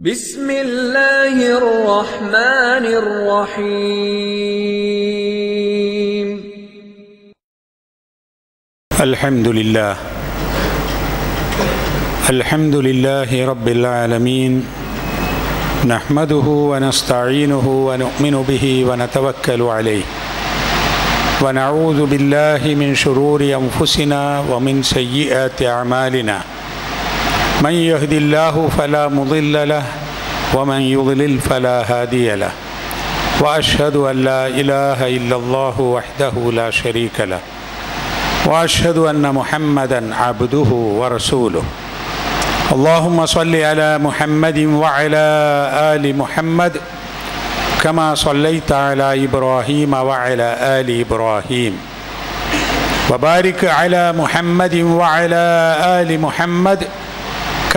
بسم الله الرحمن الرحيم الحمد لله الحمد لله رب العالمين نحمده ونستعينه ونؤمن به ونتوكل عليه ونعوذ بالله من شرور انفسنا ومن سيئات اعمالنا من يهد الله فلا مضل له ومن يضلل فلا هادي له. وأشهد أن لا إله إلا الله وحده لا شريك له. وأشهد أن محمدا عبده ورسوله. اللهم صل على محمد وعلى آل محمد كما صليت على إبراهيم وعلى آل إبراهيم. وبارك على محمد وعلى آل محمد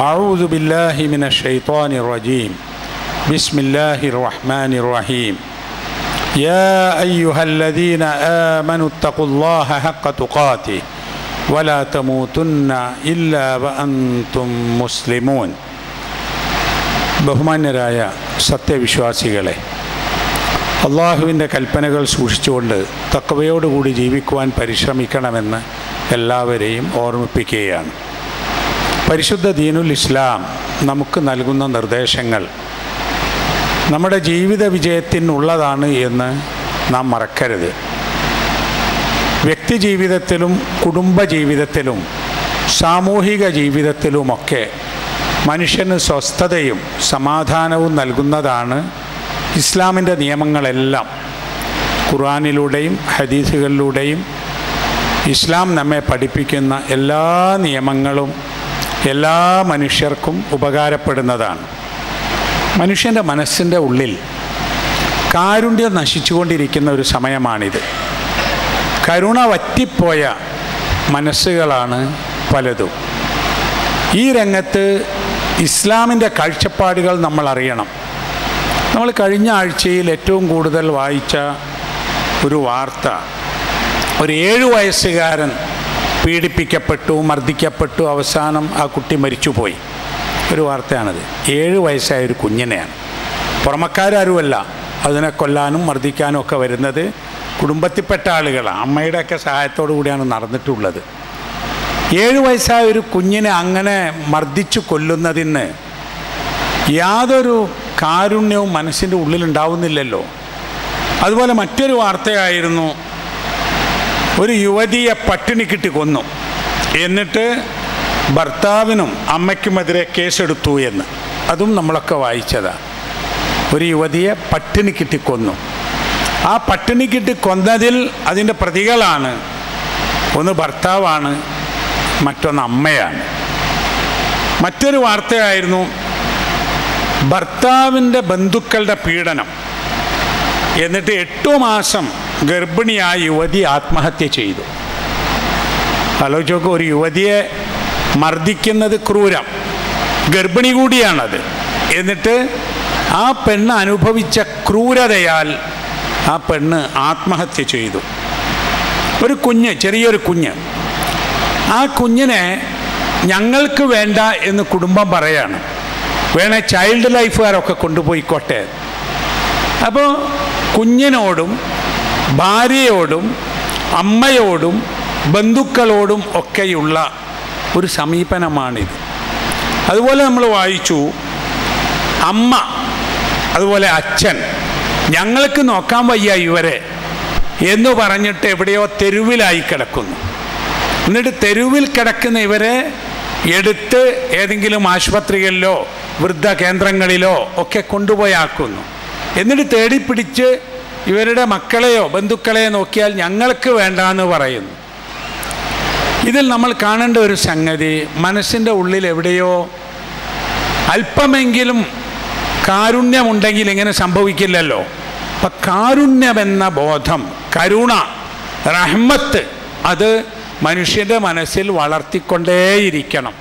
أعوذ بالله من الشيطان الرجيم بسم الله الرحمن الرحيم يا أيها الذين آمنوا اتقوا الله حق تقاته ولا تموتن إلا وأنتم مسلمون ബഹുമാന്യരായ സത്യവിശ്വാസികളെ അള്ളാഹുവിൻ്റെ കൽപ്പനകൾ സൂക്ഷിച്ചുകൊണ്ട് തക്കവയോടുകൂടി ജീവിക്കുവാൻ പരിശ്രമിക്കണമെന്ന് എല്ലാവരെയും ഓർമ്മിപ്പിക്കുകയാണ് പരിശുദ്ധ ദീനുൽ ഇസ്ലാം നമുക്ക് നൽകുന്ന നിർദ്ദേശങ്ങൾ നമ്മുടെ ജീവിത വിജയത്തിനുള്ളതാണ് എന്ന് നാം മറക്കരുത്. വ്യക്തി ജീവിതത്തിലും കുടുംബ ജീവിതത്തിലും സാമൂഹിക ജീവിതത്തിലുമൊക്കെ മനുഷ്യന് സ്വസ്ഥതയും സമാധാനവും നൽകുന്നതാണ് ഇസ്ലാമിന്റെ നിയമങ്ങളെല്ലാം. ഖുർആാനിലൂടെയും ഹദീസുകളിലൂടെയും ഇസ്ലാം നമ്മെ പഠിപ്പിക്കുന്ന എല്ലാ നിയമങ്ങളും എല്ലാ മനുഷ്യർക്കും ഉപകാരപ്പെടുന്നതാണ്. മനുഷ്യന്റെ മനസ്സിന്റെ ഉള്ളിൽ കാരുണ്യം നശിച്ചുകൊണ്ടിരിക്കുന്ന ഒരു സമയമാണിത്. കരുണ വറ്റിപ്പോയ മനസ്സുകളാണ് പലതും. ഈ രംഗത്ത് ഇസ്ലാമിന്റെ കാഴ്ചപ്പാടുകൾ നമ്മൾ അറിയണം. നമ്മൾ കഴിഞ്ഞ ആഴ്ചയിൽ ഏറ്റവും കൂടുതൽ വായിച്ച ഒരു വാർത്ത ഒരു ഏഴു വയസ്സുകാരൻ പീഡിപ്പിക്കപ്പെട്ടു മർദ്ദിക്കപ്പെട്ടു. അവസാനം ആ കുട്ടി മരിച്ചുപോയി. ഒരു വാർത്തയാണത്. ഏഴ് വയസ്സായ ഒരു കുഞ്ഞിനെയാണ്. പുറമക്കാരുമല്ല അതിനെ കൊല്ലാനും മർദ്ദിക്കാനും ഒക്കെ വരുന്നത്. കുടുംബത്തിൽപ്പെട്ട ആളുകളാണ് അമ്മയുടെയൊക്കെ സഹായത്തോടു കൂടിയാണ് നടന്നിട്ടുള്ളത്. ഏഴ് വയസ്സായ ഒരു കുഞ്ഞിനെ അങ്ങനെ മർദ്ദിച്ചു കൊല്ലുന്നതിന് യാതൊരു കാരുണ്യവും മനസ്സിന്റെ ഉള്ളിലുണ്ടാവുന്നില്ലല്ലോ. അതുപോലെ മറ്റൊരു വാർത്തയായിരുന്നു. ഒരു യുവതിയെ പട്ടിണി കിട്ടി കൊന്നു. എന്നിട്ട് ഭർത്താവിനും അമ്മയ്ക്കുമെതിരെ കേസെടുത്തു എന്ന്. അതും നമ്മളൊക്കെ വായിച്ചതാണ് ഒരു യുവതിയെ പട്ടിണി കിട്ടി കൊന്നു. ആ പട്ടിണി കിട്ടി കൊന്നതിൽ അതിന്റെ പ്രതികളാണ്. ഒന്ന് ഭർത്താവാണ് മറ്റൊന്ന് അമ്മയാണ്. മറ്റൊരു വാർത്തയായിരുന്നു ഭർത്താവിന്റെ ബന്ധുക്കളുടെ പീഡനം. എന്നിട്ട് എട്ടു മാസം ഗർഭിണിയായ യുവതി ആത്മഹത്യ ചെയ്തു. ആലോചിച്ചോക്ക് ഒരു യുവതിയെ മർദ്ദിക്കുന്നത് ക്രൂരം. ഗർഭിണി കൂടിയാണത്. എന്നിട്ട് ആ പെണ്ണ് അനുഭവിച്ച ക്രൂരതയാൽ ആ പെണ്ണ് ആത്മഹത്യ ചെയ്തു. ഒരു കുഞ്ഞ് ചെറിയൊരു കുഞ്ഞ്. ആ കുഞ്ഞിനെ ഞങ്ങൾക്ക് വേണ്ട എന്ന് കുടുംബം പറയാണ്. വേണേ ചൈൽഡ് ലൈഫുകാരൊക്കെ കൊണ്ടുപോയിക്കോട്ടെ. അപ്പോൾ കുഞ്ഞിനോടും ഭാര്യയോടും അമ്മയോടും ബന്ധുക്കളോടും ഒക്കെയുള്ള ഒരു സമീപനമാണിത്. അതുപോലെ നമ്മൾ വായിച്ചു അമ്മ അതുപോലെ അച്ഛൻ ഞങ്ങൾക്ക് നോക്കാൻ വയ്യ ഇവരെ എന്ന് പറഞ്ഞിട്ട് എവിടെയോ തെരുവിലായി കിടക്കുന്നു. എന്നിട്ട് തെരുവിൽ കിടക്കുന്ന ഇവരെ എടുത്ത് ഏതെങ്കിലും ആശുപത്രികളിലോ വൃദ്ധ കേന്ദ്രങ്ങളിലോ ഒക്കെ കൊണ്ടുപോയാക്കുന്നു എന്നിട്ട് തേടിപ്പിടിച്ച് ഇവരുടെ മക്കളെയോ ബന്ധുക്കളെയോ നോക്കിയാൽ ഞങ്ങൾക്ക് വേണ്ടാന്ന് പറയുന്നു. ഇതിൽ നമ്മൾ കാണേണ്ട ഒരു സംഗതി മനസ്സിന്റെ ഉള്ളിൽ എവിടെയോ അല്പമെങ്കിലും കാരുണ്യമുണ്ടെങ്കിൽ ഇങ്ങനെ സംഭവിക്കില്ലല്ലോ. അപ്പം കാരുണ്യമെന്ന ബോധം കരുണ റഹ്മത്ത് അത് മനുഷ്യന്റെ മനസ്സിൽ വളർത്തിക്കൊണ്ടേയിരിക്കണം.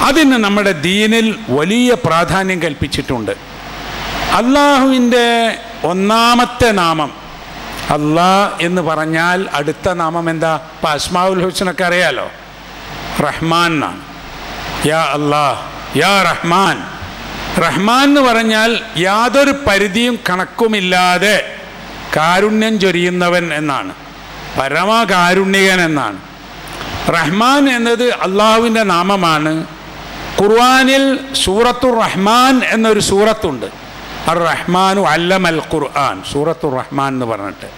അതിന് നമ്മുടെ ദീനിൽ വലിയ പ്രാധാന്യം കൽപ്പിച്ചിട്ടുണ്ട്. അള്ളാഹുവിന്റെ ഒന്നാമത്തെ നാമം. അള്ളാ എന്ന് പറഞ്ഞാൽ അടുത്ത നാമം എന്താ? ഇപ്പം അസ്മാവുൽ ഹുസനൊക്കെ അറിയാലോ? റഹ്മാൻ എന്നാണ്. യാ അള്ളാഹ് യാ റഹ്മാൻ. റഹ്മാൻ എന്ന് പറഞ്ഞാൽ യാതൊരു പരിധിയും കണക്കുമില്ലാതെ കാരുണ്യം ചൊരിയുന്നവൻ എന്നാണ്. പരമകാരുണ്യകൻ എന്നാണ്. റഹ്മാൻ എന്നത് അള്ളാഹുവിന്റെ നാമമാണ്. ഖുർആാനിൽ സൂറത്തുർ റഹ്മാൻ എന്നൊരു സൂറത്തുണ്ട്. അർ റഹ്മാനു അല്ലമൽ ഖുർആൻ സൂറത്തു റഹ്മാൻ എന്ന് പറഞ്ഞിട്ട്.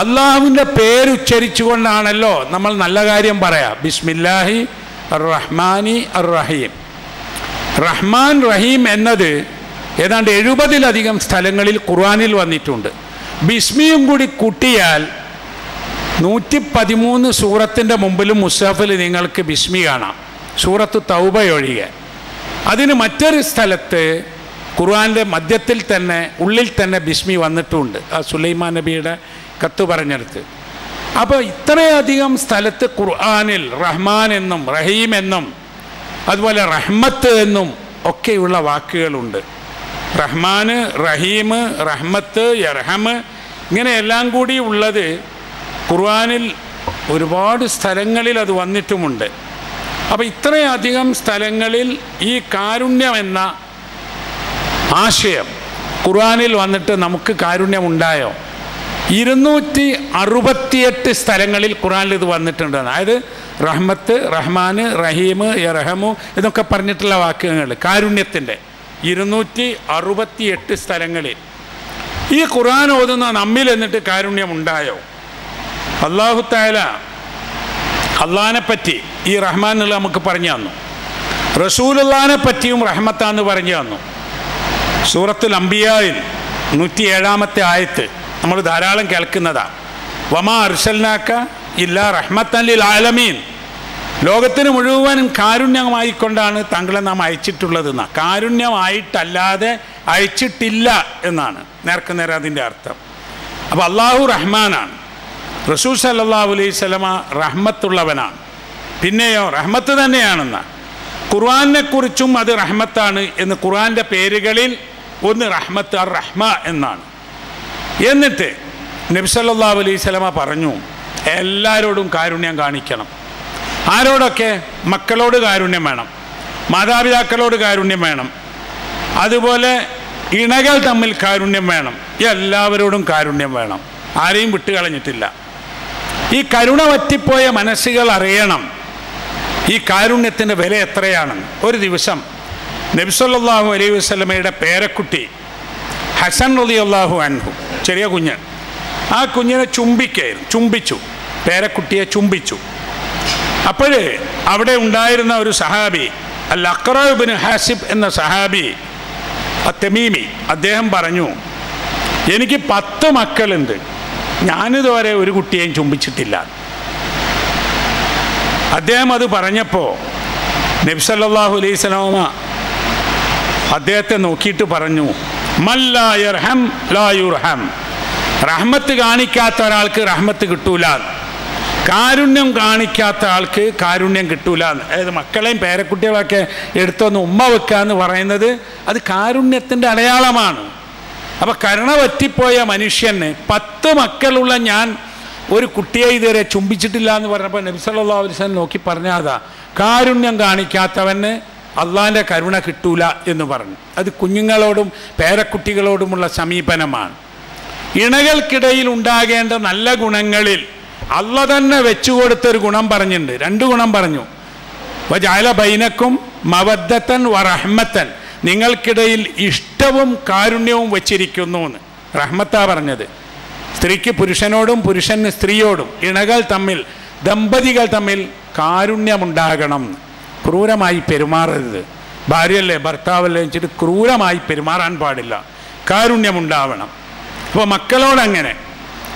അള്ളാഹുവിന്റെ പേരുച്ചരിച്ചുകൊണ്ടാണല്ലോ നമ്മൾ നല്ല കാര്യം പറയാം. ബിസ്മില്ലാഹി അർ റഹ്മാനി അർ റഹീം റഹ്മാൻ റഹീം എന്നത് ഏതാണ്ട് എഴുപതിലധികം സ്ഥലങ്ങളിൽ ഖുർആനിൽ വന്നിട്ടുണ്ട്. ബിസ്മിയും കൂടി കൂട്ടിയാൽ നൂറ്റി പതിമൂന്ന് സൂറത്തിന്റെ മുമ്പിലും മുസാഫിൽ നിങ്ങൾക്ക് ബിസ്മി കാണാം. സൂറത്ത് തൗബയൊഴികെ അതിന് മറ്റൊരു സ്ഥലത്ത് ഖുർആന്റെ മധ്യത്തിൽ തന്നെ ഉള്ളിൽ തന്നെ ബിസ്മി വന്നിട്ടുമുണ്ട് ആ സുലൈമാൻ നബിയുടെ കത്ത് പറഞ്ഞെടുത്ത്. അപ്പോൾ ഇത്രയധികം സ്ഥലത്ത് ഖുർആാനിൽ റഹ്മാൻ എന്നും റഹീം എന്നും അതുപോലെ റഹ്മത്ത് എന്നും ഒക്കെയുള്ള വാക്കുകളുണ്ട്. റഹ്മാൻ റഹീം റഹ്മത്ത് യർഹമ് ഇങ്ങനെ എല്ലാം കൂടി ഉള്ളത് ഖുർആാനിൽ ഒരുപാട് സ്ഥലങ്ങളിൽ അത് വന്നിട്ടുമുണ്ട്. അപ്പോൾ ഇത്രയധികം സ്ഥലങ്ങളിൽ ഈ കാരുണ്യം എന്ന ആശയം. ഖുർആനിൽ വന്നിട്ട് നമുക്ക് കാരുണ്യമുണ്ടായോ? ഇരുന്നൂറ്റി അറുപത്തിയെട്ട് സ്ഥലങ്ങളിൽ ഖുറാനിൽ ഇത് വന്നിട്ടുണ്ട് അതായത് റഹ്മത്ത് റഹ്മാന് റഹീം റഹമു ഇതൊക്കെ പറഞ്ഞിട്ടുള്ള വാക്കുകൾ കാരുണ്യത്തിന്റെ. ഇരുന്നൂറ്റി അറുപത്തിയെട്ട് സ്ഥലങ്ങളിൽ. ഈ ഖുർആൻ ഓതുന്ന നമ്മിൽ എന്നിട്ട് അള്ളാഹു തായാല അള്ളഹാനെ പറ്റി ഈ റഹ്മാൻ എന്നുള്ള നമുക്ക് പറഞ്ഞു തന്നു. റസൂലുള്ളാനെ പറ്റിയും റഹ്മത്താന്ന് പറഞ്ഞു തന്നു. സൂറത്തുൽ അംബിയായിൽ നൂറ്റി ഏഴാമത്തെ ആയത്ത് നമ്മൾ ധാരാളം കേൾക്കുന്നതാ. വമാ അർഷൽനാക്ക ഇല്ല റഹ്മത്ത് ലിൽ ആലമീൻ. ലോകത്തിന് മുഴുവനും കാരുണ്യമായിക്കൊണ്ടാണ് താങ്കളെ നാം അയച്ചിട്ടുള്ളതെന്നാ. കാരുണ്യമായിട്ടല്ലാതെ അയച്ചിട്ടില്ല എന്നാണ്. നേർക്ക് നേരെ അതിന്റെ അർത്ഥം. അപ്പോൾ അള്ളാഹു റഹ്മാനാണ്. റസൂൽ സല്ലാഹു അലൈഹി സ്വലമ റഹ്മത്തുള്ളവനാണ്. പിന്നെയോ റഹ്മത്ത് തന്നെയാണെന്ന. ഖുർആാനെക്കുറിച്ചും അത് റഹ്മത്താണ് എന്ന് ഖുർആന്റെ പേരുകളിൽ ഒന്ന് റഹ്മത്ത് അർ റഹ്മ എന്നാണ്. എന്നിട്ട് നബ്സല്ലാ അലൈഹി പറഞ്ഞു എല്ലാവരോടും കാരുണ്യം കാണിക്കണം. ആരോടൊക്കെ? മക്കളോട് കാരുണ്യം വേണം. മാതാപിതാക്കളോട് കാരുണ്യം വേണം. അതുപോലെ ഇണകൾ തമ്മിൽ കാരുണ്യം വേണം. എല്ലാവരോടും കാരുണ്യം വേണം. ആരെയും വിട്ടുകളഞ്ഞിട്ടില്ല. ഈ കരുണ വറ്റിപ്പോയ മനസ്സുകൾ അറിയണം. ഈ കാരുണ്യത്തിന്റെ വില എത്രയാണെന്ന് ഒരു ദിവസം നബ്സല്ലാഹു അലൈഹി വസ്ലമയുടെ പേരക്കുട്ടി ഹസൻ അലി അള്ളാഹു അൻഹു ചെറിയ കുഞ്ഞ്. ആ കുഞ്ഞിനെ ചുംബിക്കായിരുന്നു ചുംബിച്ചു. പേരക്കുട്ടിയെ ചുംബിച്ചു. അപ്പോൾ അവിടെ ഉണ്ടായിരുന്ന ഒരു സഹാബി അൽ അക്രബിൻ ഹാസിബ് എന്ന സഹാബി തെമീമി അദ്ദേഹം പറഞ്ഞു എനിക്ക് പത്ത് മക്കളുണ്ട്. ഞാനിതുവരെ ഒരു കുട്ടിയെയും ചുംബിച്ചിട്ടില്ല. അദ്ദേഹം അത് പറഞ്ഞപ്പോൾ നബ്സല്ലാഹു അലൈഹി സ്വലാമ അദ്ദേഹത്തെ നോക്കിയിട്ട് പറഞ്ഞു മല്ലായർഹം ലായുർഹം റഹ്മത്ത് കാണിക്കാത്ത ഒരാൾക്ക് റഹ്മത്ത് കിട്ടൂല. കാരുണ്യം കാണിക്കാത്ത ആൾക്ക് കാരുണ്യം കിട്ടൂല. അതായത് മക്കളെയും പേരക്കുട്ടികളൊക്കെ എടുത്തൊന്ന് ഉമ്മ വെക്കുക എന്ന് പറയുന്നത് അത് കാരുണ്യത്തിന്റെ അടയാളമാണ്. അപ്പം കരുണ പറ്റിപ്പോയ മനുഷ്യന് പത്ത് മക്കളുള്ള ഞാൻ ഒരു കുട്ടിയെ ഇതുവരെ ചുംബിച്ചിട്ടില്ല എന്ന് പറഞ്ഞപ്പോൾ നബിസല്ലാ അലിസ്ലാം നോക്കി പറഞ്ഞാതാ. കാരുണ്യം കാണിക്കാത്തവന് അള്ളാന്റെ കരുണ കിട്ടൂല എന്ന് പറഞ്ഞു. അത് കുഞ്ഞുങ്ങളോടും പേരക്കുട്ടികളോടുമുള്ള സമീപനമാണ്. ഇണകൾക്കിടയിൽ ഉണ്ടാകേണ്ട നല്ല ഗുണങ്ങളിൽ അള്ള തന്നെ വെച്ചു കൊടുത്തൊരു ഗുണം പറഞ്ഞിട്ടുണ്ട്. രണ്ട് ഗുണം പറഞ്ഞു. ജാല ബൈനക്കും മവദ്ദത്തൻ വറഹ്മത്തൻ നിങ്ങൾക്കിടയിൽ ഇഷ്ടവും കാരുണ്യവും വച്ചിരിക്കുന്നു എന്ന്. റഹ്മത്താ പറഞ്ഞത്. സ്ത്രീക്ക് പുരുഷനോടും പുരുഷന് സ്ത്രീയോടും ഇണകൾ തമ്മിൽ ദമ്പതികൾ തമ്മിൽ കാരുണ്യമുണ്ടാകണം ക്രൂരമായി പെരുമാറരുത്. ഭാര്യയല്ലേ ഭർത്താവല്ലേ വെച്ചിട്ട് ക്രൂരമായി പെരുമാറാൻ പാടില്ല. കാരുണ്യമുണ്ടാവണം. അപ്പോൾ മക്കളോടങ്ങനെ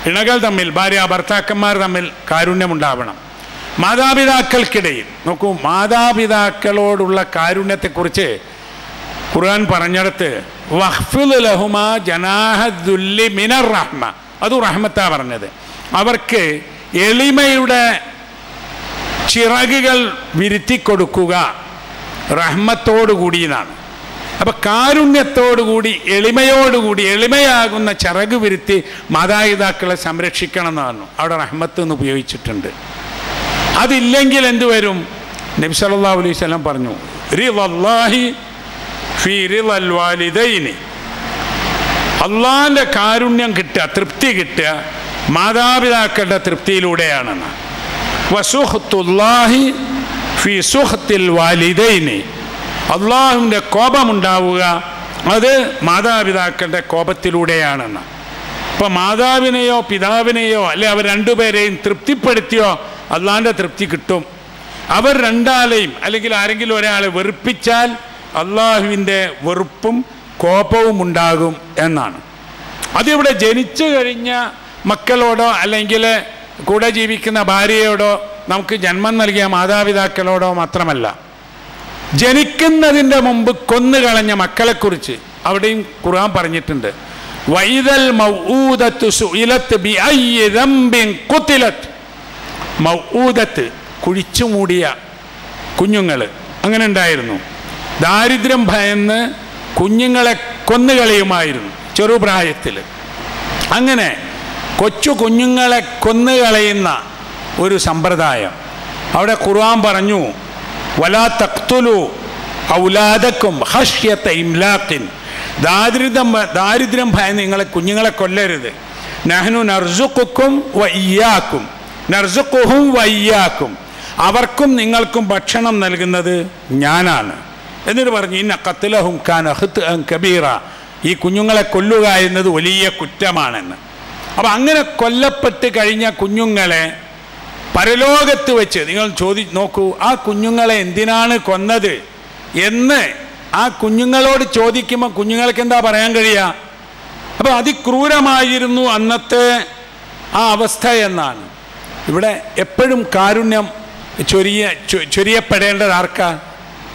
ഇണകൾ തമ്മിൽ ഭാര്യ ഭർത്താക്കന്മാർ തമ്മിൽ കാരുണ്യമുണ്ടാവണം. മാതാപിതാക്കൾക്കിടയിൽ നോക്കൂ മാതാപിതാക്കളോടുള്ള കാരുണ്യത്തെക്കുറിച്ച് ഖുർആൻ പറഞ്ഞിടത്ത് ലഹുമ ജനാഹദുല്ലി മിനർ റഹ്മ. അത് റഹ്മത്താ പറഞ്ഞത്. അവർക്ക് എളിമയുടെ ചിറകുകൾ വിരുത്തി കൊടുക്കുക റഹ്മത്തോടുകൂടി എന്നാണ് അപ്പൊ കാരുണ്യത്തോടുകൂടി എളിമയോടുകൂടി എളിമയാകുന്ന ചിറക് വിരുത്തി മാതാപിതാക്കളെ സംരക്ഷിക്കണം എന്നാണ് അവിടെ റഹ്മത്ത് എന്ന് ഉപയോഗിച്ചിട്ടുണ്ട്. അതില്ലെങ്കിൽ എന്തുവരും നബി സല്ലല്ലാഹു അലൈഹി വസല്ലം പറഞ്ഞു അള്ളാഹിന്റെ കാരുണ്യം കിട്ടുക തൃപ്തി കിട്ടുക മാതാപിതാക്കളുടെ തൃപ്തിയിലൂടെയാണെന്ന് വസുഹത്തുല്ലാഹി ഫി സുഹത്തിൽ വാലിദൈനി. അള്ളാഹുവിന്റെ കോപമുണ്ടാവുക അത് മാതാപിതാക്കളുടെ കോപത്തിലൂടെയാണെന്ന്. ഇപ്പം മാതാവിനെയോ പിതാവിനെയോ അല്ലെ അവർ രണ്ടുപേരെയും തൃപ്തിപ്പെടുത്തിയോ അള്ളാഹിന്റെ തൃപ്തി കിട്ടും. അവർ രണ്ടാളെയും അല്ലെങ്കിൽ ആരെങ്കിലും ഒരാളെ വെറുപ്പിച്ചാൽ അള്ളാഹുവിന്റെ വെറുപ്പും കോപവും ഉണ്ടാകും എന്നാണ്. അതിവിടെ ജനിച്ചു കഴിഞ്ഞ മക്കളോടോ അല്ലെങ്കിൽ കൂടെ ജീവിക്കുന്ന ഭാര്യയോടോ നമുക്ക് ജന്മം നൽകിയ മാതാപിതാക്കളോടോ മാത്രമല്ല ജനിക്കുന്നതിന്റെ മുമ്പ് കൊന്നുകളഞ്ഞ മക്കളെക്കുറിച്ച് അവിടെയും ഖുർആൻ പറഞ്ഞിട്ടുണ്ട്. വൈതൽ മൗഊദത്തു സുഇലത്ത് ഖുതിലത്ത് മൗഊദത്ത് കുഴിച്ചു മൂടിയ കുഞ്ഞുങ്ങൾ അങ്ങനെ ഉണ്ടായിരുന്നു. ദാരിദ്ര്യം ഭയന്ന് കുഞ്ഞുങ്ങളെ കൊന്നുകളയുമായിരുന്നു ചെറുപ്രായത്തിൽ. അങ്ങനെ കൊച്ചു കുഞ്ഞുങ്ങളെ കൊന്നുകളയുന്ന ഒരു സമ്പ്രദായം. അവിടെ ഖുർആൻ പറഞ്ഞു വലാ തക്തുലു ഔലാദക്കും ഹഷ്യത്തെ ഇംലാഖിൻ. ദാരിദ്ര്യം ദാരിദ്ര്യം ഭയന്ന് നിങ്ങളെ കുഞ്ഞുങ്ങളെ കൊല്ലരുത്. നഹ്നു നർസുക്കും വയ്യാക്കും നർസുക്കുഹും വയ്യാക്കും അവർക്കും നിങ്ങൾക്കും ഭക്ഷണം നൽകുന്നത് ഞാനാണ്. എന്നിട്ട് പറഞ്ഞു ഇന്ന കത്തിലഹും ഖാൻ അഹത്ത് കബീറ. ഈ കുഞ്ഞുങ്ങളെ കൊല്ലുക എന്നത് വലിയ കുറ്റമാണെന്ന്. അപ്പം അങ്ങനെ കൊല്ലപ്പെട്ട് കഴിഞ്ഞ കുഞ്ഞുങ്ങളെ പരലോകത്ത് വെച്ച് നിങ്ങൾ ചോദി നോക്കൂ ആ കുഞ്ഞുങ്ങളെ എന്തിനാണ് കൊന്നത് എന്ന് ആ കുഞ്ഞുങ്ങളോട് ചോദിക്കുമ്പോൾ കുഞ്ഞുങ്ങൾക്ക് എന്താ പറയാൻ കഴിയുക അപ്പോൾ അതിക്രൂരമായിരുന്നു അന്നത്തെ ആ അവസ്ഥ എന്നാണ്. ഇവിടെ എപ്പോഴും കാരുണ്യം ചൊരിയ ചൊരിയപ്പെടേണ്ടത് ആർക്കാ?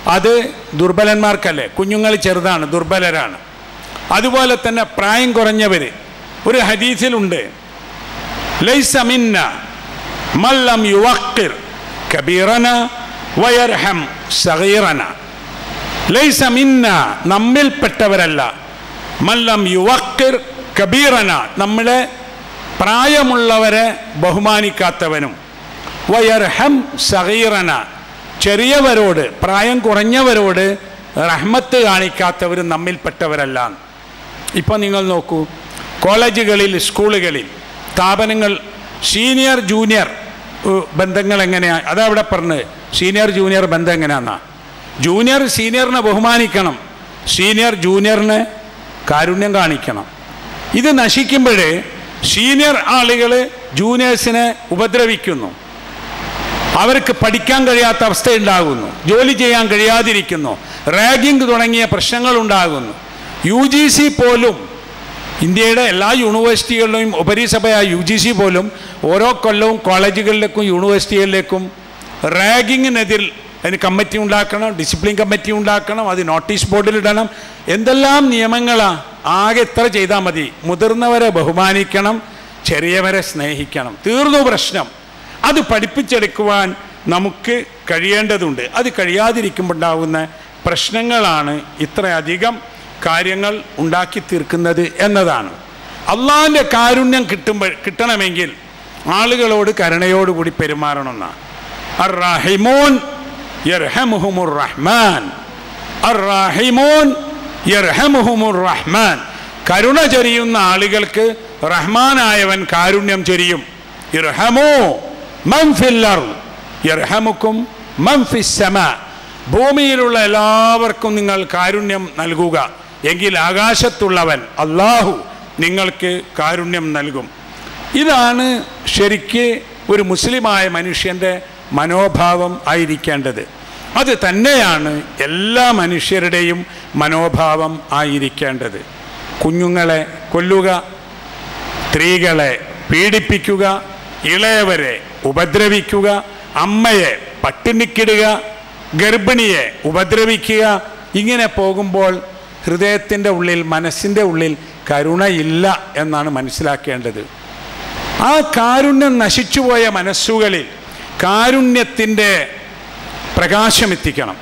അത് ദുർബലന്മാർക്കല്ലേ. കുഞ്ഞുങ്ങൾ ചെറുതാണ് ദുർബലരാണ്. അതുപോലെ തന്നെ പ്രായം കുറഞ്ഞവർ ഒരു ഹദീസിലുണ്ട്. മല്ലം വയർഹം നമ്മിൽപ്പെട്ടവരല്ല. മല്ലം യുവക്കിർ കബീറന നമ്മളെ പ്രായമുള്ളവരെ ബഹുമാനിക്കാത്തവനും. വയർഹം സഹീറന ചെറിയവരോട് പ്രായം കുറഞ്ഞവരോട് റഹ്മത്ത് കാണിക്കാത്തവരും നമ്മിൽപ്പെട്ടവരല്ല. ഇപ്പം നിങ്ങൾ നോക്കൂ. കോളേജുകളിൽ സ്കൂളുകളിൽ സ്ഥാപനങ്ങൾ സീനിയർ ജൂനിയർ ബന്ധങ്ങൾ എങ്ങനെയാണ് അതവിടെ പറഞ്ഞ് സീനിയർ ജൂനിയർ ബന്ധം എങ്ങനെയാണെന്നാ ജൂനിയർ സീനിയറിനെ ബഹുമാനിക്കണം. സീനിയർ ജൂനിയറിന് കാരുണ്യം കാണിക്കണം. ഇത് നശിക്കുമ്പോഴേ സീനിയർ ആളുകൾ ജൂനിയേഴ്സിനെ ഉപദ്രവിക്കുന്നു. അവർക്ക് പഠിക്കാൻ കഴിയാത്ത അവസ്ഥ ഉണ്ടാകുന്നു ജോലി ചെയ്യാൻ കഴിയാതിരിക്കുന്നു. റാഗിംഗ് തുടങ്ങിയ പ്രശ്നങ്ങൾ ഉണ്ടാകുന്നു യു ജി സി പോലും ഇന്ത്യയുടെ എല്ലാ യൂണിവേഴ്സിറ്റികളിലും ഉപരിസഭയായ യു ജി സി പോലും ഓരോ കൊല്ലവും കോളേജുകളിലേക്കും യൂണിവേഴ്സിറ്റികളിലേക്കും റാഗിങ്ങിനെതിൽ അതിന് കമ്മിറ്റി ഉണ്ടാക്കണം ഡിസിപ്ലിൻ കമ്മിറ്റി ഉണ്ടാക്കണം അത് നോട്ടീസ് ബോർഡിലിടണം എന്തെല്ലാം നിയമങ്ങളാണ് ആകെ എത്ര ചെയ്താൽ മതി. മുതിർന്നവരെ ബഹുമാനിക്കണം ചെറിയവരെ സ്നേഹിക്കണം. തീർന്നു പ്രശ്നം. അത് പഠിപ്പിച്ചെടുക്കുവാൻ നമുക്ക് കഴിയേണ്ടതുണ്ട്. അത് കഴിയാതിരിക്കുമ്പോണ്ടാവുന്ന പ്രശ്നങ്ങളാണ് ഇത്രയധികം. കാര്യങ്ങൾ ഉണ്ടാക്കി തീർക്കുന്നത് എന്നതാണ്. അള്ളാഹിന്റെ കാരുണ്യം കിട്ടുമ്പോൾ കിട്ടണമെങ്കിൽ ആളുകളോട് കരുണയോടുകൂടി പെരുമാറണമെന്നാണ് യർഹമുഹുമുർ റഹ്മാൻ യർഹമുഹുമുർ റഹ്മാൻ കരുണ ചൊരിയുന്ന ആളുകൾക്ക് റഹ്മാനായവൻ കാരുണ്യം ചൊരിയും. ഇർഹമോ യർഹമുക്കും മൻ ഫിസ് ഭൂമിയിലുള്ള എല്ലാവർക്കും നിങ്ങൾ കാരുണ്യം നൽകുക. എങ്കിൽ ആകാശത്തുള്ളവൻ അള്ളാഹു നിങ്ങൾക്ക് കാരുണ്യം നൽകും. ഇതാണ് ശരിക്ക് ഒരു മുസ്ലിമായ മനുഷ്യന്റെ മനോഭാവം ആയിരിക്കേണ്ടത്. അത് തന്നെയാണ് എല്ലാ മനുഷ്യരുടെയും മനോഭാവം ആയിരിക്കേണ്ടത്. കുഞ്ഞുങ്ങളെ കൊല്ലുക സ്ത്രീകളെ പീഡിപ്പിക്കുക ഇളയവരെ ഉപദ്രവിക്കുക അമ്മയെ പട്ടിണിക്കിടുക ഗർഭിണിയെ ഉപദ്രവിക്കുക ഇങ്ങനെ പോകുമ്പോൾ ഹൃദയത്തിന്റെ ഉള്ളിൽ മനസ്സിന്റെ ഉള്ളിൽ കരുണയില്ല എന്നാണ് മനസ്സിലാക്കേണ്ടത്. ആ കാരുണ്യം നശിച്ചുപോയ മനസ്സുകളിൽ കാരുണ്യത്തിന്റെ പ്രകാശമെത്തിക്കണം.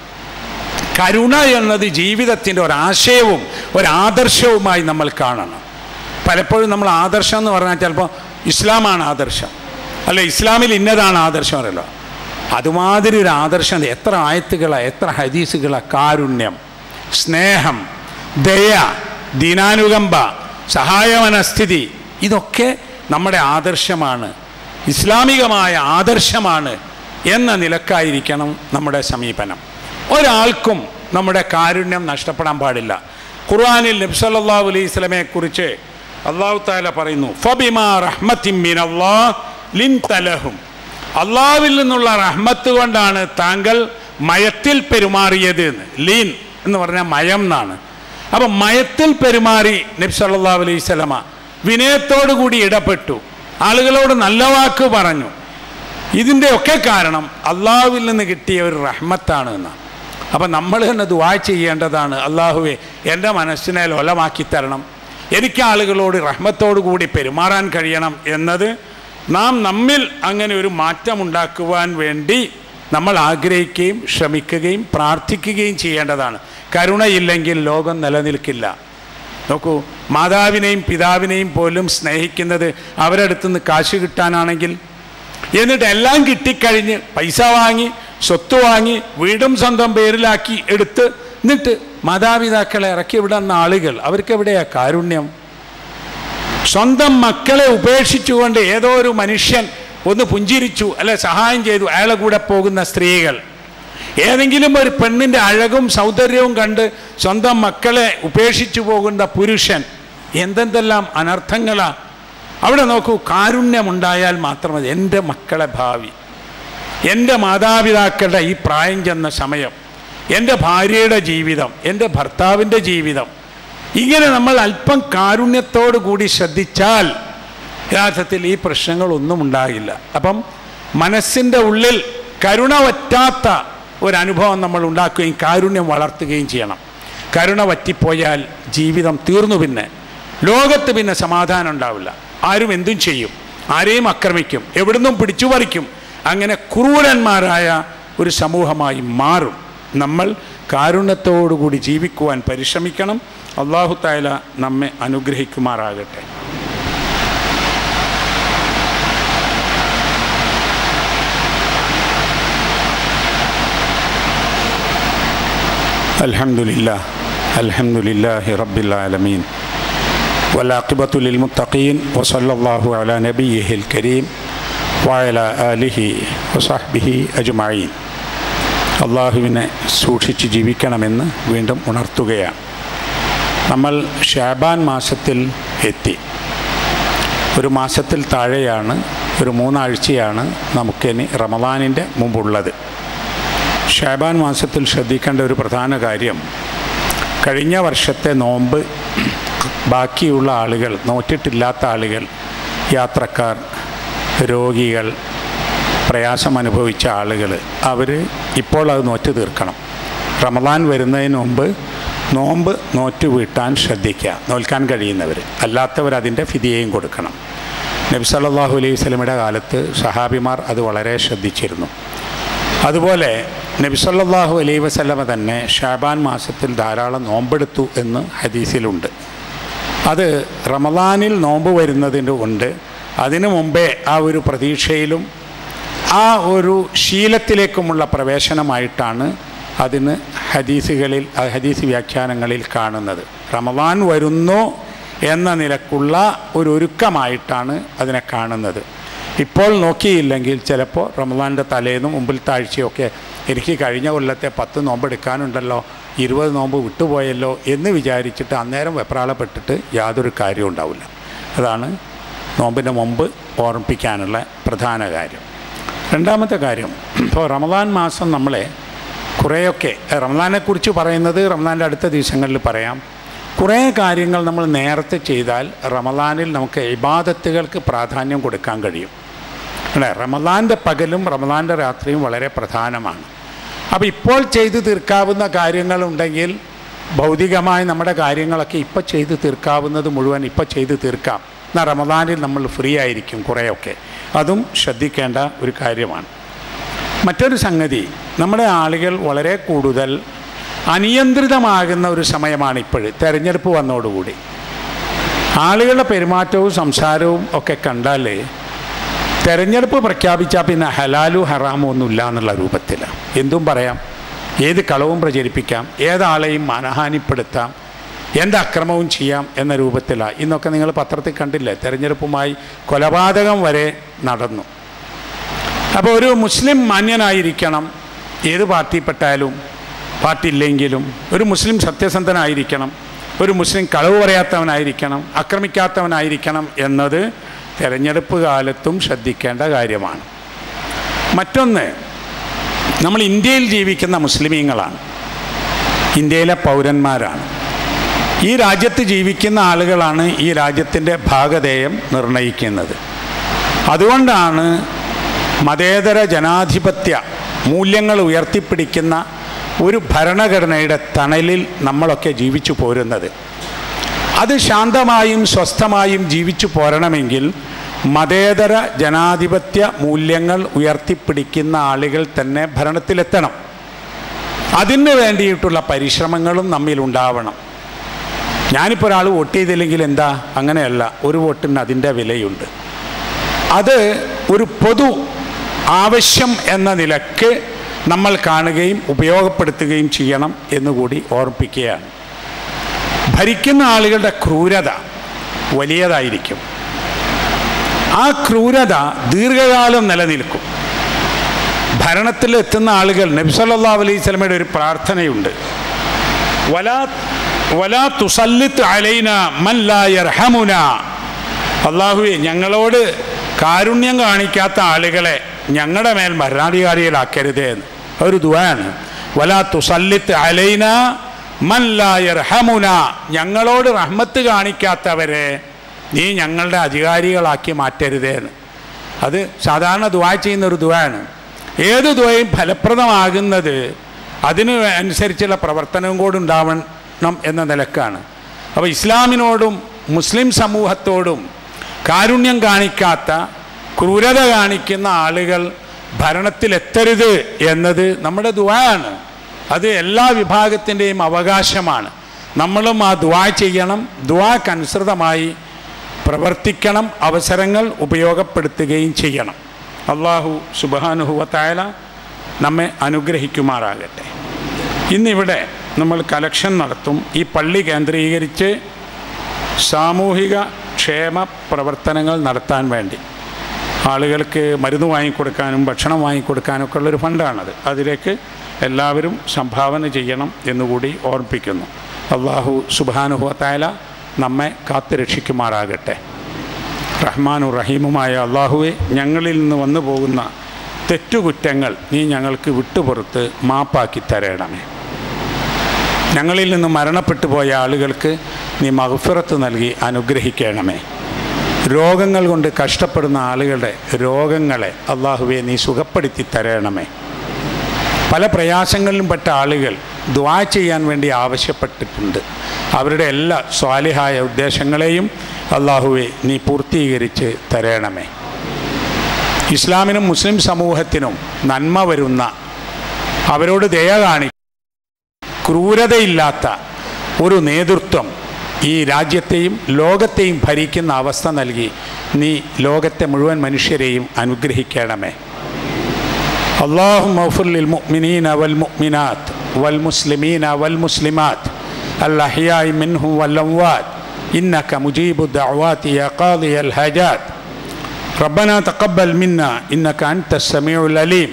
കരുണ എന്നത് ജീവിതത്തിന്റെ ഒരാശയവും ഒരാദർശവുമായി നമ്മൾ കാണണം. പലപ്പോഴും നമ്മൾ ആദർശം എന്ന് പറഞ്ഞാൽ ചിലപ്പോൾ ഇസ്ലാമാണ് ആദർശം. അല്ല ഇസ്ലാമിൽ ഇന്നതാണ് ആദർശം അറിയല്ലോ. അതുമാതിരി ഒരു ആദർശം. എത്ര ആയത്തുകളാണ് എത്ര ഹദീസുകളാണ് കാരുണ്യം സ്നേഹം ദയ ദീനാനുകമ്പ സഹായമനസ്ഥിതി ഇതൊക്കെ നമ്മുടെ ആദർശമാണ്. ഇസ്ലാമികമായ ആദർശമാണ് എന്ന നിലക്കായിരിക്കണം നമ്മുടെ സമീപനം. ഒരാൾക്കും നമ്മുടെ കാരുണ്യം നഷ്ടപ്പെടാൻ പാടില്ല. ഖുർആാനിൽ നബ്സല്ലാ അലൈഹി സ്വലമയെക്കുറിച്ച് കുറിച്ച് അള്ളാഹു താല പറയുന്നു ഫബിമാ അള്ളാവിൽ നിന്നുള്ള റഹ്മത്ത് കൊണ്ടാണ് താങ്കൾ മയത്തിൽ പെരുമാറിയത് എന്ന്. ലീൻ എന്ന് പറഞ്ഞാൽ മയം എന്നാണ്. അപ്പം മയത്തിൽ പെരുമാറി നബ്സല്ലാ അലൈഹി സ്വലമ വിനയത്തോടു കൂടി ഇടപെട്ടു. ആളുകളോട് നല്ല വാക്ക് പറഞ്ഞു. ഇതിന്റെ ഒക്കെ കാരണം അള്ളാഹുവിൽ നിന്ന് കിട്ടിയ ഒരു റഹ്മത്താണ് എന്നാണ് അപ്പം നമ്മൾ തന്നെ ദുവാ ചെയ്യേണ്ടതാണ്. അള്ളാഹുവെ എന്റെ മനസ്സിനെ ലോലമാക്കി തരണം. എനിക്ക് ആളുകളോട് റഹ്മത്തോടു കൂടി പെരുമാറാൻ കഴിയണം എന്നത് നാം നമ്മിൽ അങ്ങനെ ഒരു മാറ്റമുണ്ടാക്കുവാൻ വേണ്ടി നമ്മൾ ആഗ്രഹിക്കുകയും ശ്രമിക്കുകയും പ്രാർത്ഥിക്കുകയും ചെയ്യേണ്ടതാണ്. കരുണയില്ലെങ്കിൽ ലോകം നിലനിൽക്കില്ല. നോക്കൂ മാതാവിനെയും പിതാവിനെയും പോലും സ്നേഹിക്കുന്നത് അവരുടെ അടുത്ത് നിന്ന് കാശ് കിട്ടാനാണെങ്കിൽ എന്നിട്ട് എല്ലാം കിട്ടിക്കഴിഞ്ഞ് പൈസ വാങ്ങി സ്വത്ത് വാങ്ങി വീടും സ്വന്തം പേരിലാക്കി എടുത്ത് എന്നിട്ട് മാതാപിതാക്കളെ ഇറക്കി വിടുന്ന ആളുകൾ അവർക്ക് എവിടെയാ കാരുണ്യം? സ്വന്തം മക്കളെ ഉപേക്ഷിച്ചുകൊണ്ട് ഏതോ ഒരു മനുഷ്യൻ ഒന്ന് പുഞ്ചിരിച്ചു അല്ലെ സഹായം ചെയ്തു. അയാളെ കൂടെ പോകുന്ന സ്ത്രീകൾ. ഏതെങ്കിലും ഒരു പെണ്ണിന്റെ അഴകും സൗന്ദര്യവും കണ്ട് സ്വന്തം മക്കളെ ഉപേക്ഷിച്ചു പോകുന്ന പുരുഷൻ എന്തെന്തെല്ലാം അനർത്ഥങ്ങളാ. അവിടെ നോക്കൂ കാരുണ്യമുണ്ടായാൽ മാത്രമതി എന്റെ മക്കളെ ഭാവി എന്റെ മാതാപിതാക്കളുടെ ഈ പ്രായം ചെന്ന സമയം എന്റെ ഭാര്യയുടെ ജീവിതം എന്റെ ഭർത്താവിന്റെ ജീവിതം ഇങ്ങനെ നമ്മൾ അല്പം കാരുണ്യത്തോടു കൂടി ശ്രദ്ധിച്ചാൽ യഥാർത്ഥത്തിൽ ഈ പ്രശ്നങ്ങളൊന്നും ഉണ്ടാകില്ല. അപ്പം മനസ്സിന്റെ ഉള്ളിൽ കരുണ വറ്റാത്ത ഒരനുഭവം നമ്മൾ ഉണ്ടാക്കുകയും കാരുണ്യം വളർത്തുകയും ചെയ്യണം. കരുണ വറ്റിപ്പോയാൽ ജീവിതം തീർന്നു പിന്നെ. ലോകത്ത് പിന്നെ സമാധാനം ഉണ്ടാവില്ല. ആരും എന്തും ചെയ്യും. ആരെയും ആക്രമിക്കും. എവിടുന്നും പിടിച്ചു പറിക്കും അങ്ങനെ ക്രൂരന്മാരായ ഒരു സമൂഹമായി മാറും. നമ്മൾ കാരുണ്യത്തോടുകൂടി ജീവിക്കുവാൻ പരിശ്രമിക്കണം. അള്ളാഹു തായാല നമ്മെ അനുഗ്രഹിക്കുമാറാകട്ടെ. الحمد لله الحمد لله رب العالمين والعاقبة للمتقين وصلى الله على نبيه الكريم وعلى آله وصحبه أجمعين അള്ളാഹുവിനെ സൂക്ഷിച്ച് ജീവിക്കണമെന്ന് വീണ്ടും ഉണർത്തുകയാണ് നമ്മൾ ഷാബാൻ മാസത്തിൽ എത്തി ഒരു മാസത്തിൽ താഴെയാണ് ഒരു മൂന്നാഴ്ചയാണ് നമുക്കിനി റമദാനിൻ്റെ മുമ്പുള്ളത് ഷാബാൻ മാസത്തിൽ ശ്രദ്ധിക്കേണ്ട ഒരു പ്രധാന കാര്യം കഴിഞ്ഞ വർഷത്തെ നോമ്പ് ബാക്കിയുള്ള ആളുകൾ നോറ്റിട്ടില്ലാത്ത ആളുകൾ യാത്രക്കാർ രോഗികൾ പ്രയാസം അനുഭവിച്ച ആളുകൾ അവർ ഇപ്പോൾ അത് നോറ്റു തീർക്കണം. റമദാൻ വരുന്നതിന് മുമ്പ് നോമ്പ് നോറ്റു വീട്ടാൻ ശ്രദ്ധിക്കുക. നോൽക്കാൻ കഴിയുന്നവർ അല്ലാത്തവർ അതിന്റെ ഫിതിയെയും കൊടുക്കണം. നബി സല്ലാഹു അലൈഹി വസല്ലമയുടെ കാലത്ത് സഹാബിമാർ അത് വളരെ ശ്രദ്ധിച്ചിരുന്നു. അതുപോലെ നബി അലൈ വസല്ലമ തന്നെ ഷാബാൻ മാസത്തിൽ ധാരാളം നോമ്പെടുത്തു എന്ന് ഹദീസിലുണ്ട്. അത് റമദാനിൽ നോമ്പ് വരുന്നതിന് കൊണ്ട് അതിനു മുമ്പേ ആ ഒരു പ്രതീക്ഷയിലും ആ ഒരു ശീലത്തിലേക്കുമുള്ള പ്രവേശനമായിട്ടാണ് അതിന് ഹദീസുകളിൽ ഹദീസ് വ്യാഖ്യാനങ്ങളിൽ കാണുന്നത്. റമദാൻ വരുന്നു എന്ന നിലക്കുള്ള ഒരു ഒരുക്കമായിട്ടാണ് അതിനെ കാണുന്നത്. ഇപ്പോൾ നോക്കിയില്ലെങ്കിൽ ചിലപ്പോൾ റമദാന്റെ തലേന്നും മുമ്പിൽ ആഴ്ചയൊക്കെ എനിക്ക് കഴിഞ്ഞ കൊല്ലത്തെ പത്ത് നോമ്പ് എടുക്കാനുണ്ടല്ലോ ഇരുപത് നോമ്പ് വിട്ടുപോയല്ലോ എന്ന് വിചാരിച്ചിട്ട് അന്നേരം വെപ്രാളപ്പെട്ടിട്ട് യാതൊരു കാര്യവും ഉണ്ടാവില്ല. അതാണ് നോമ്പിന്റെ മുമ്പ് ഓർമ്മിപ്പിക്കാനുള്ള പ്രധാന കാര്യം. രണ്ടാമത്തെ കാര്യം ഇപ്പോൾ റമദാൻ മാസം നമ്മളെ കുറേയൊക്കെ റമദാനെക്കുറിച്ച് പറയുന്നത് റമദാന്റെ അടുത്ത ദിവസങ്ങളിൽ പറയാം. കുറേ കാര്യങ്ങൾ നമ്മൾ നേരത്തെ ചെയ്താൽ റമദാനിൽ നമുക്ക് ഇബാദത്തുകൾക്ക് പ്രാധാന്യം കൊടുക്കാൻ കഴിയും. അല്ലേ? റമദാന്റെ പകലും റമദാന്റെ രാത്രിയും വളരെ പ്രധാനമാണ്. അപ്പോൾ ഇപ്പോൾ ചെയ്തു തീർക്കാവുന്ന കാര്യങ്ങളുണ്ടെങ്കിൽ ഭൗതികമായി നമ്മുടെ കാര്യങ്ങളൊക്കെ ഇപ്പോൾ ചെയ്തു തീർക്കാവുന്നത് മുഴുവൻ ഇപ്പോൾ ചെയ്തു തീർക്കാം. എന്നാൽ റമദാനിൽ നമ്മൾ ഫ്രീ ആയിരിക്കും കുറേയൊക്കെ. അതും ശ്രദ്ധിക്കേണ്ട ഒരു കാര്യമാണ്. മറ്റൊരു സംഗതി നമ്മുടെ ആളുകൾ വളരെ കൂടുതൽ അനിയന്ത്രിതമാകുന്ന ഒരു സമയമാണ് ഇപ്പോൾ തെരഞ്ഞെടുപ്പ് വന്നതോടുകൂടി. ആളുകളുടെ പെരുമാറ്റവും സംസാരവും ഒക്കെ കണ്ടാൽ തെരഞ്ഞെടുപ്പ് പ്രഖ്യാപിച്ചാൽ പിന്നെ ഹലാലു ഹറാമോ ഒന്നുമില്ല എന്നുള്ള രൂപത്തിലാണ് എന്തും പറയാം. ഏത് കളവും പ്രചരിപ്പിക്കാം. ഏതാളെയും മാനഹാനിപ്പെടുത്താം. എന്ത് അക്രമവും ചെയ്യാം എന്ന രൂപത്തിലാണ് ഇന്നൊക്കെ നിങ്ങൾ പത്രത്തിൽ കണ്ടില്ലേ? തെരഞ്ഞെടുപ്പുമായി കൊലപാതകം വരെ നടന്നു. അപ്പോൾ ഒരു മുസ്ലിം മാന്യനായിരിക്കണം. ഏത് പാർട്ടിപ്പെട്ടാലും പാർട്ടി ഇല്ലെങ്കിലും ഒരു മുസ്ലിം സത്യസന്ധനായിരിക്കണം. ഒരു മുസ്ലിം കളവ് പറയാത്തവനായിരിക്കണം. ആക്രമിക്കാത്തവനായിരിക്കണം എന്നത് തെരഞ്ഞെടുപ്പ് കാലത്തും ശ്രദ്ധിക്കേണ്ട കാര്യമാണ്. മറ്റൊന്ന് നമ്മൾ ഇന്ത്യയിൽ ജീവിക്കുന്ന മുസ്ലിമീങ്ങളാണ്. ഇന്ത്യയിലെ പൗരന്മാരാണ്. ഈ രാജ്യത്ത് ജീവിക്കുന്ന ആളുകളാണ് ഈ രാജ്യത്തിന്റെ ഭാഗധേയം നിർണയിക്കുന്നത്. അതുകൊണ്ടാണ് മതേതര ജനാധിപത്യ മൂല്യങ്ങൾ ഉയർത്തിപ്പിടിക്കുന്ന ഒരു ഭരണഘടനയുടെ തണലിൽ നമ്മളൊക്കെ ജീവിച്ചു പോരുന്നത്. അത് ശാന്തമായും സ്വസ്ഥമായും ജീവിച്ചു പോരണമെങ്കിൽ മതേതര ജനാധിപത്യ മൂല്യങ്ങൾ ഉയർത്തിപ്പിടിക്കുന്ന ആളുകൾ തന്നെ ഭരണത്തിലെത്തണം. അതിന് വേണ്ടിയിട്ടുള്ള പരിശ്രമങ്ങളും നമ്മിൽ ഉണ്ടാവണം. ഞാനിപ്പോൾ ഒരാൾ വോട്ട് ചെയ്തില്ലെങ്കിൽ എന്താ? അങ്ങനെയല്ല ഒരു വോട്ടിന് അതിന്റെ വിലയുണ്ട്. അത് ഒരു പൊതു ആവശ്യം എന്ന നിലയ്ക്ക് നമ്മൾ കാണുകയും ഉപയോഗപ്പെടുത്തുകയും ചെയ്യണം എന്നുകൂടി ഓർമ്മിപ്പിക്കുകയാണ് ഭരിക്കുന്ന ആളുകളുടെ ക്രൂരത വലിയതായിരിക്കും. ആ ക്രൂരത ദീർഘകാലം നിലനിൽക്കും. ഭരണത്തിൽ എത്തുന്ന ആളുകൾ നബ്സല്ലാ അലൈഹി സ്വലമയുടെ ഒരു പ്രാർത്ഥനയുണ്ട്. വലാ ഞങ്ങളോട് കാരുണ്യം കാണിക്കാത്ത ആളുകളെ ഞങ്ങളുടെ മേൽ ഭരണാധികാരികളാക്കരുതേ എന്ന്. ഒരു ദുവാണ് വലാ തുസല്ലിത്ത് അലൈന മൻ ലാ യർഹമുന ഞങ്ങളോട് റഹ്മത്ത് കാണിക്കാത്തവരെ നീ ഞങ്ങളുടെ അധികാരികളാക്കി മാറ്റരുതേന്ന്. അത് സാധാരണ ദുവാ ചെയ്യുന്ന ഒരു ദുആണ് ഏത് ദുആയും ഫലപ്രദമാകുന്നത് അതിന് അനുസരിച്ചുള്ള പ്രവർത്തനവും കൂടി ഉണ്ടാവണം എന്ന നിലക്കാണ്. അപ്പോൾ ഇസ്ലാമിനോടും മുസ്ലിം സമൂഹത്തോടും കാരുണ്യം കാണിക്കാത്ത ക്രൂരത കാണിക്കുന്ന ആളുകൾ ഭരണത്തിലെത്തരുത് എന്നത് നമ്മുടെ ദുആയാണ് അത് എല്ലാ വിഭാഗത്തിന്റെയും അവകാശമാണ്. നമ്മളും ആ ദ്വാ ചെയ്യണം ദ്വാക്കനുസൃതമായി പ്രവർത്തിക്കണം അവസരങ്ങൾ ഉപയോഗപ്പെടുത്തുകയും ചെയ്യണം. അള്ളാഹു സുബാനുഹുവത്തായ നമ്മെ അനുഗ്രഹിക്കുമാറാകട്ടെ. ഇന്നിവിടെ നമ്മൾ കലക്ഷൻ നടത്തും. ഈ പള്ളി കേന്ദ്രീകരിച്ച് സാമൂഹിക ക്ഷേമ പ്രവർത്തനങ്ങൾ നടത്താൻ വേണ്ടി. ആളുകൾക്ക് മരുന്ന് വാങ്ങിക്കൊടുക്കാനും ഭക്ഷണം വാങ്ങിക്കൊടുക്കാനും ഒക്കെ ഉള്ളൊരു ഫണ്ടാണത്. അതിലേക്ക് എല്ലാവരും സംഭാവന ചെയ്യണം എന്നുകൂടി ഓർമ്മിപ്പിക്കുന്നു. അള്ളാഹു സുബാനുഹത്തായാല നമ്മെ കാത്തു രക്ഷിക്കുമാറാകട്ടെ റഹ്മാനു റഹീമുമായ അള്ളാഹുവെ ഞങ്ങളിൽ നിന്ന് വന്നു പോകുന്ന തെറ്റുകുറ്റങ്ങൾ നീ ഞങ്ങൾക്ക് വിട്ടുപുറത്ത് മാപ്പാക്കി തരേണമേ. ഞങ്ങളിൽ നിന്ന് മരണപ്പെട്ടു പോയ ആളുകൾക്ക് നീ മഹഫിറത്ത് നൽകി അനുഗ്രഹിക്കണമേ. രോഗങ്ങൾ കൊണ്ട് കഷ്ടപ്പെടുന്ന ആളുകളുടെ രോഗങ്ങളെ അള്ളാഹുവെ നീ സുഖപ്പെടുത്തി തരണമേ. പല പ്രയാസങ്ങളിലും പെട്ട ആളുകൾ ദ്വാ ചെയ്യാൻ വേണ്ടി ആവശ്യപ്പെട്ടിട്ടുണ്ട്. അവരുടെ എല്ലാ സ്വാലിഹായ ഉദ്ദേശങ്ങളെയും അള്ളാഹുവെ നീ പൂർത്തീകരിച്ച് തരണമേ. ഇസ്ലാമിനും മുസ്ലിം സമൂഹത്തിനും നന്മ വരുന്ന അവരോട് ദയ കാണി ക്രൂരതയില്ലാത്ത ഒരു നേതൃത്വം ഈ രാജ്യത്തെയും ലോകത്തെയും ഭരിക്കുന്ന അവസ്ഥ നൽകി നീ ലോകത്തെ മുഴുവൻ മനുഷ്യരെയും അനുഗ്രഹിക്കണമേ. اللهم اغفر للمؤمنين والمؤمنات والمسلمين والمسلمات الأحياء منهم والأموات. إنك مجيب الدعوات يا قاضي الحاجات. ربنا تقبل منا إنك أنت السميع العليم.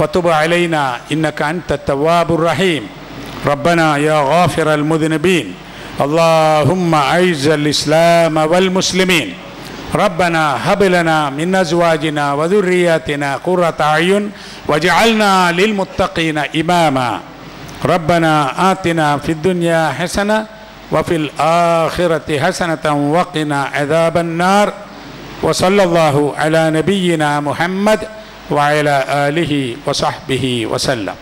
وتب علينا إنك أنت التواب الرحيم. ربنا يا غافر المذنبين. اللهم أعز الإسلام والمسلمين. ربنا هب لنا من أزواجنا وذرياتنا قرة أعين واجعلنا للمتقين إماما. ربنا آتنا في الدنيا حسنة وفي الآخرة حسنة وقنا عذاب النار. وصلى الله على نبينا محمد وعلى آله وصحبه وسلم.